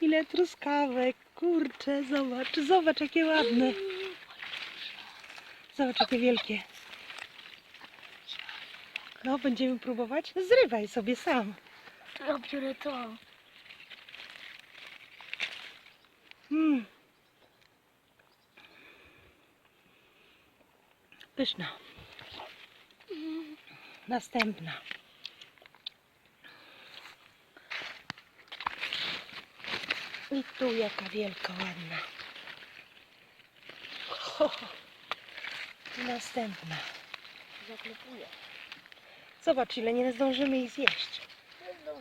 Ile truskawek, kurczę, zobacz, zobacz jakie ładne. Zobacz jakie wielkie. No, będziemy próbować? Zrywaj sobie sam. Biorę to. Mm. Pyszna. Następna. I tu jaka wielka, ładna. Ho, ho. I Następna. Zaklepuję. Zobacz, ile nie zdążymy jej zjeść. No.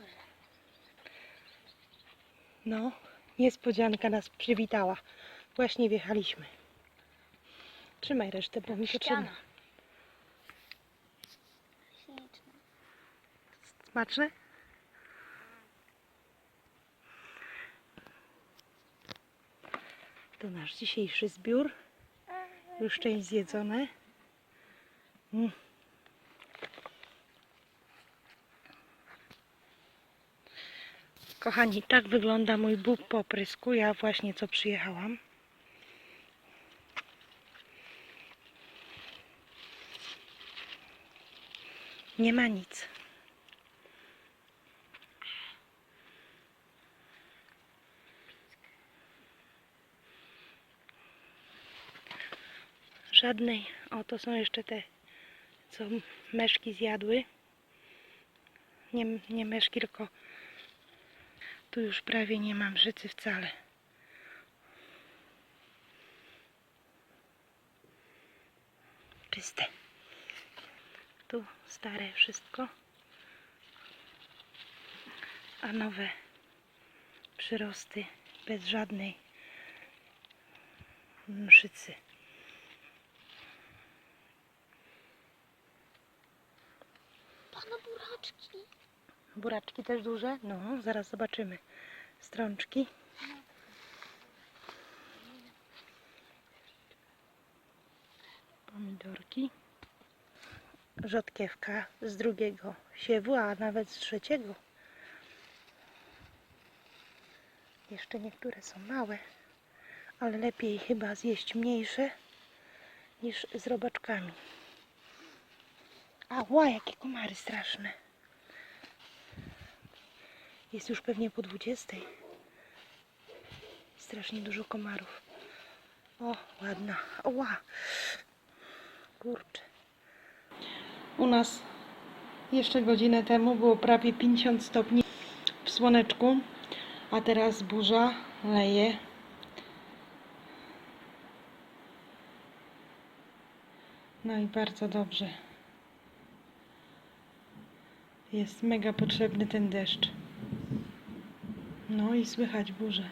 No, niespodzianka nas przywitała. Właśnie wjechaliśmy. Trzymaj resztę, bo mi potrzebna. Ściana. Śliczne. Smaczne? To nasz dzisiejszy zbiór. Już część zjedzone. Mm. Kochani, tak wygląda mój bóg poprysku. Ja właśnie co przyjechałam. Nie ma nic. Żadnej. O, to są jeszcze te, co meszki zjadły. Nie, nie meszki, tylko tu już prawie nie mam życy wcale. Czyste. Tu stare wszystko. A nowe przyrosty bez żadnej mszycy. Buraczki. Buraczki też duże? No, zaraz zobaczymy. Strączki. Pomidorki. Rzodkiewka z drugiego siewu, a nawet z trzeciego. Jeszcze niektóre są małe, ale lepiej chyba zjeść mniejsze niż z robaczkami. A, ła, jakie komary straszne. Jest już pewnie po 20. Strasznie dużo komarów. O, ładna. Oła. Kurczę. U nas jeszcze godzinę temu było prawie 50 stopni w słoneczku, a teraz burza leje. No i bardzo dobrze. Jest mega potrzebny ten deszcz. No i słychać burzę.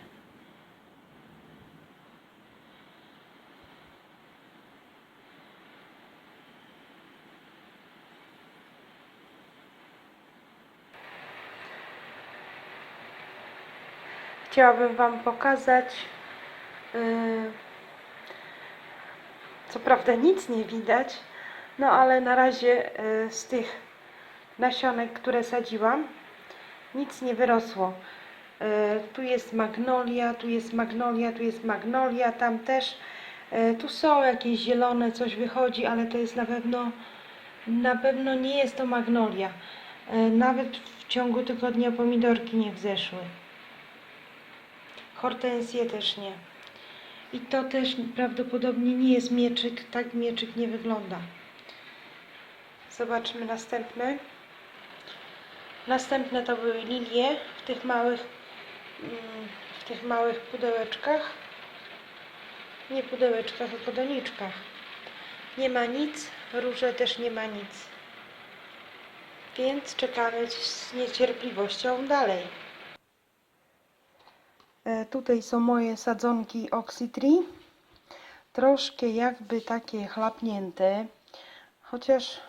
Chciałabym Wam pokazać. yy, Co prawda nic nie widać, no ale na razie yy, z tych nasionek, które sadziłam, nic nie wyrosło. E, Tu jest magnolia, tu jest magnolia, tu jest magnolia, tam też. E, Tu są jakieś zielone, coś wychodzi, ale to jest na pewno, na pewno nie jest to magnolia. E, Nawet w ciągu tygodnia pomidorki nie wzeszły. Hortensje też nie. I to też prawdopodobnie nie jest mieczyk, tak mieczyk nie wygląda. Zobaczmy następne. Następne to były lilie w tych małych, w tych małych pudełeczkach. Nie pudełeczkach, tylko doniczkach. Nie ma nic, róże też nie ma nic. Więc czekamy z niecierpliwością dalej. E, Tutaj są moje sadzonki Oxytree. Troszkę jakby takie chlapnięte. Chociaż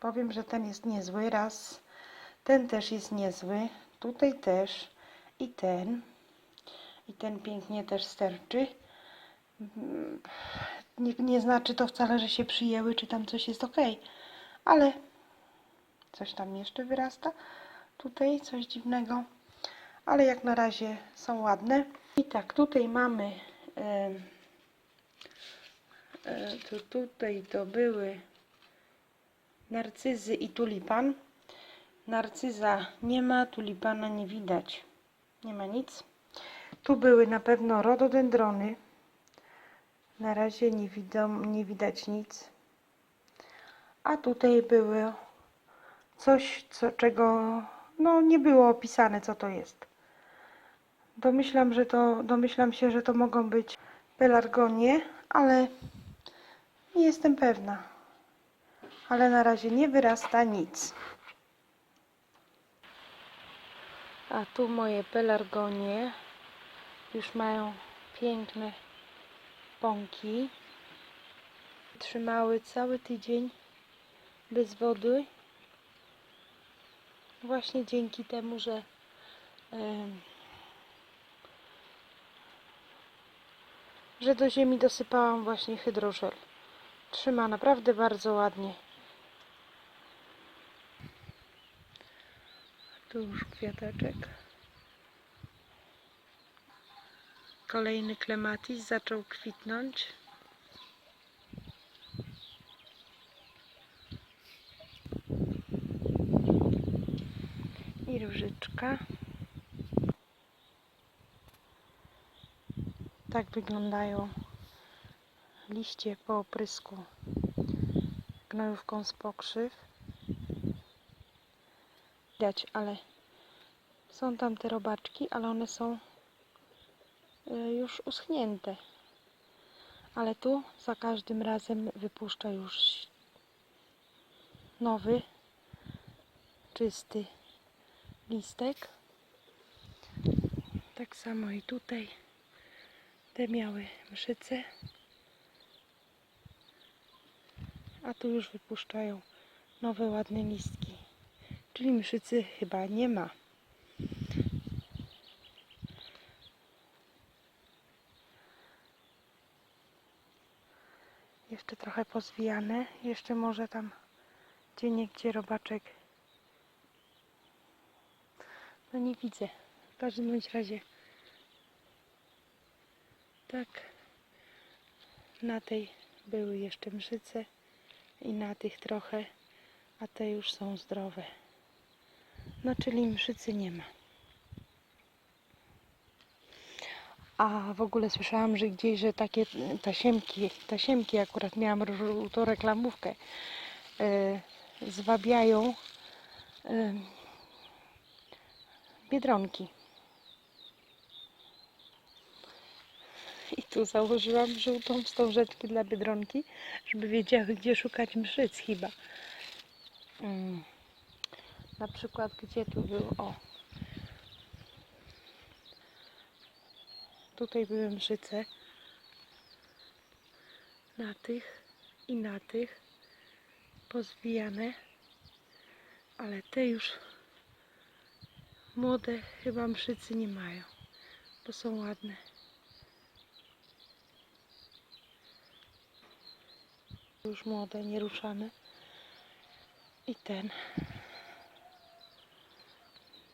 powiem, że ten jest niezły. Raz. Ten też jest niezły. Tutaj też. I ten. I ten pięknie też sterczy. Nie, nie znaczy to wcale, że się przyjęły, czy tam coś jest ok. Ale coś tam jeszcze wyrasta. Tutaj coś dziwnego. ale jak na razie są ładne. I tak, tutaj mamy tu, tutaj to były narcyzy i tulipan. Narcyza nie ma, tulipana nie widać. Nie ma nic. Tu były na pewno rododendrony. Na razie nie, widzą, nie widać nic. A tutaj było coś, co, czego no, nie było opisane, co to jest. Domyślam, że to, domyślam się, że to mogą być pelargonie, ale nie jestem pewna. Ale na razie nie wyrasta nic. A tu moje pelargonie już mają piękne pąki. Trzymały cały tydzień bez wody. Właśnie dzięki temu, że em, że do ziemi dosypałam właśnie hydrożel. Trzyma naprawdę bardzo ładnie. Tu już kwiateczek. Kolejny klematis zaczął kwitnąć. I różyczka. Tak wyglądają liście po oprysku gnojówką z pokrzyw. Widać, ale są tam te robaczki, ale one są y, już uschnięte. Ale tu za każdym razem wypuszcza już nowy, czysty listek. Tak samo i tutaj. Te miały mszyce. A tu już wypuszczają nowe, ładne listki. Czyli mszycy chyba nie ma. Jeszcze trochę pozwijane. Jeszcze może tam gdzie niegdzie robaczek. No nie widzę. W każdym bądź razie tak. Na tej były jeszcze mszyce i na tych trochę, a te już są zdrowe. No czyli mszycy nie ma. A w ogóle słyszałam, że gdzieś, że takie tasiemki, tasiemki akurat miałam tą reklamówkę, e, zwabiają e, biedronki. I tu założyłam żółtą wstążeczkę dla biedronki, żeby wiedziały, gdzie szukać mszyc chyba. Mm. Na przykład, gdzie tu był? O. Tutaj były mszyce. Na tych i na tych. Pozwijane. Ale te już młode chyba mszycy nie mają. Bo są ładne. Już młode, nieruszane. I ten.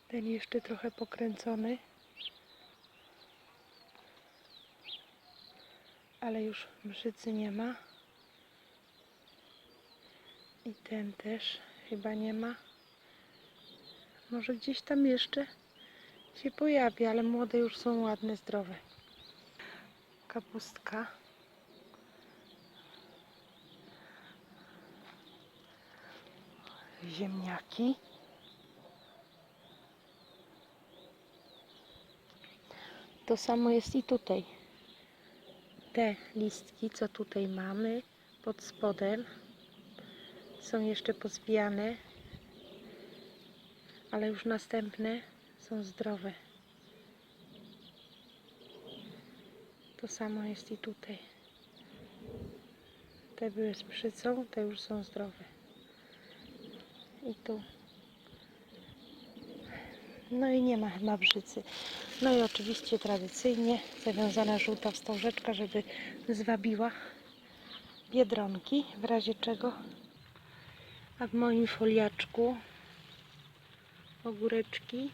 Ten jeszcze trochę pokręcony. Ale już mszycy nie ma. I ten też chyba nie ma. Może gdzieś tam jeszcze się pojawi, ale młode już są ładne, zdrowe. Kapustka. Ziemniaki. To samo jest i tutaj. Te listki, co tutaj mamy pod spodem, są jeszcze pozbijane, ale już następne są zdrowe. To samo jest i tutaj. Te były z mszycą, te już są zdrowe. I tu. No i nie ma chyba brzycy. No i oczywiście tradycyjnie zawiązana żółta wstążeczka, żeby zwabiła biedronki, w razie czego. A w moim foliaczku ogóreczki.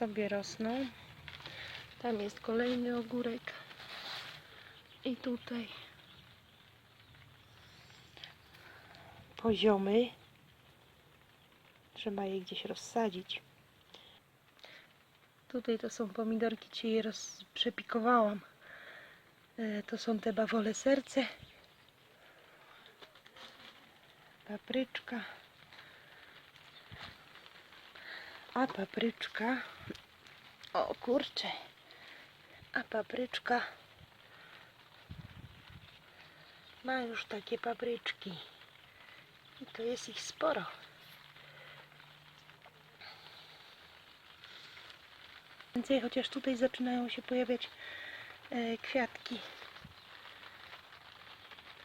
sobie rosną. Tam jest kolejny ogórek. I tutaj poziomy. Trzeba je gdzieś rozsadzić. Tutaj to są pomidorki, dzisiaj je przepikowałam. E, To są te bawole serce. Papryczka. A papryczka. O kurczę. A papryczka ma już takie papryczki. I to jest ich sporo. Więcej, chociaż tutaj zaczynają się pojawiać e, kwiatki.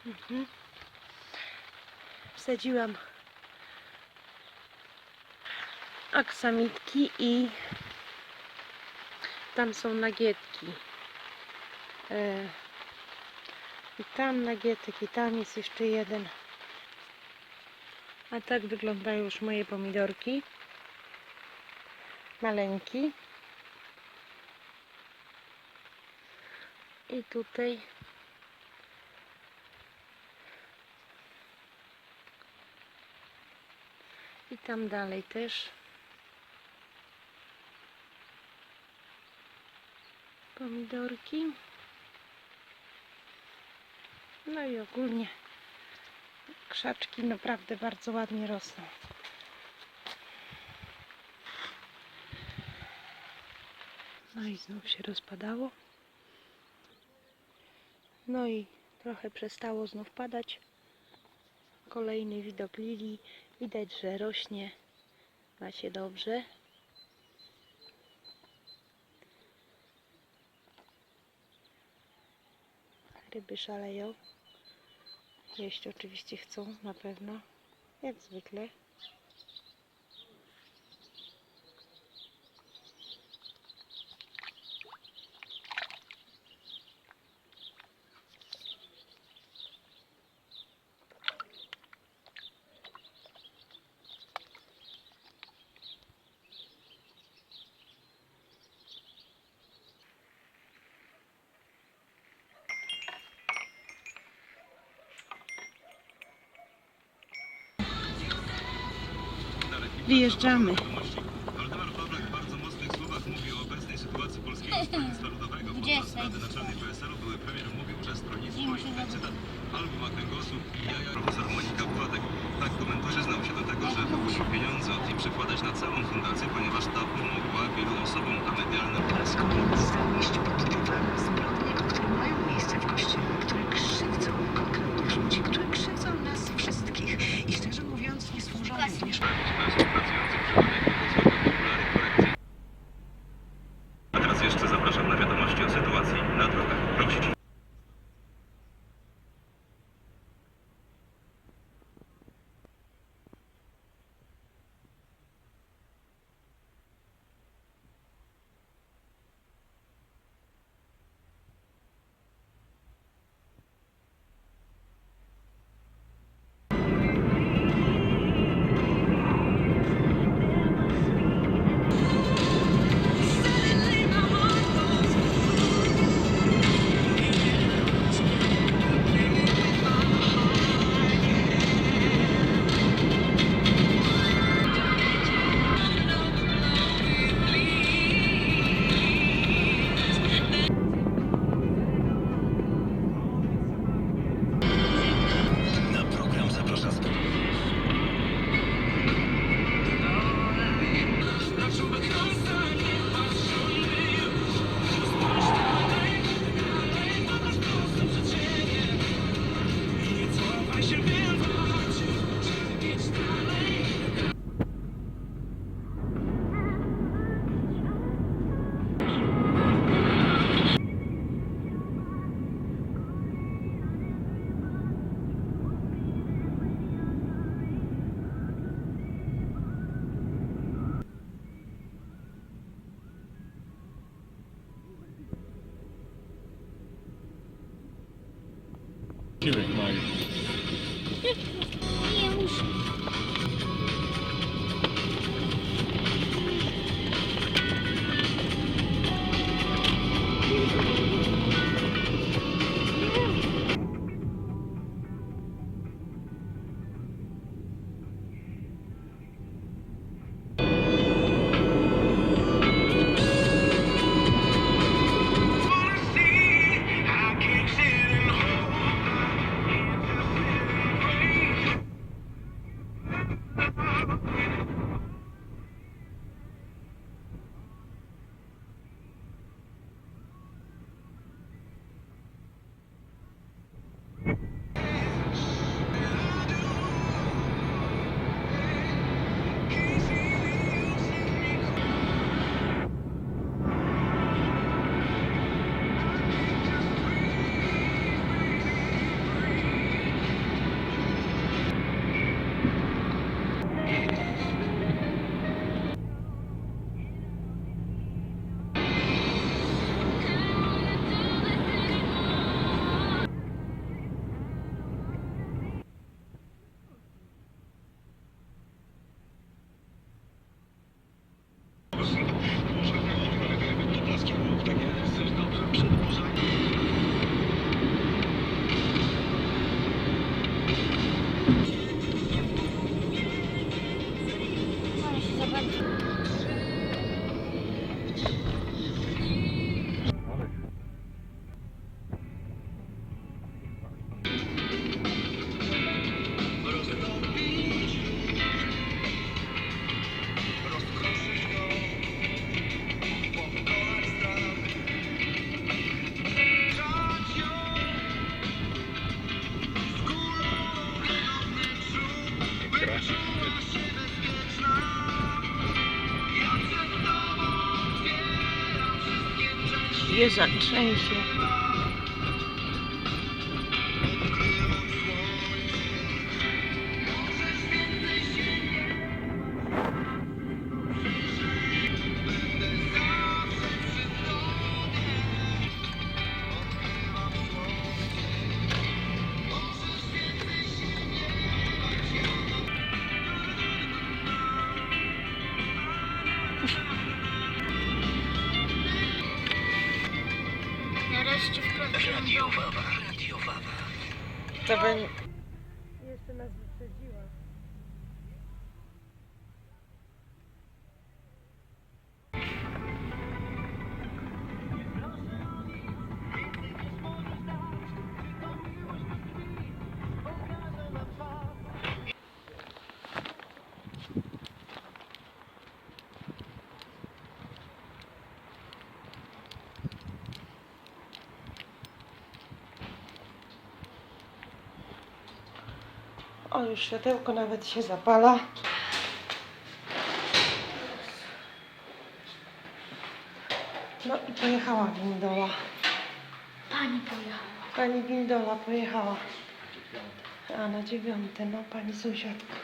Mhm. Wsadziłam aksamitki i tam są nagietki. E, I tam nagietek, i tam jest jeszcze jeden. A tak wyglądają już moje pomidorki. Maleńki. I tutaj. I tam dalej też. Pomidorki. No i ogólnie krzaczki naprawdę bardzo ładnie rosną. No i znów się rozpadało no i trochę przestało znów padać. Kolejny widok lilii. Widać, że rośnie. Ma się dobrze. Ryby szaleją. Jeść oczywiście chcą, na pewno. Jak zwykle. Wyjeżdżamy. Waldemar Pawlak w bardzo mocnych słowach mówi o obecnej sytuacji Polskiego Stronnictwa Ludowego. Podczas. Rady Naczelnej PSL-u były premier mówił, że stronnictwo i cytat albo ma kręgosłup i jaja. Profesor Monika Władek tak komentuje, przyznał się do tego, że wypuścił pieniądze od niej przekładać na całą fundację, ponieważ ta pomogła wielu osobom, a medialne is a treasure. Nareszcie wkroczyłam do... To będzie... O, już światełko nawet się zapala. No i pojechała windola. Pani pojechała. Pani windola pojechała. A na dziewiąte, no pani sąsiadka.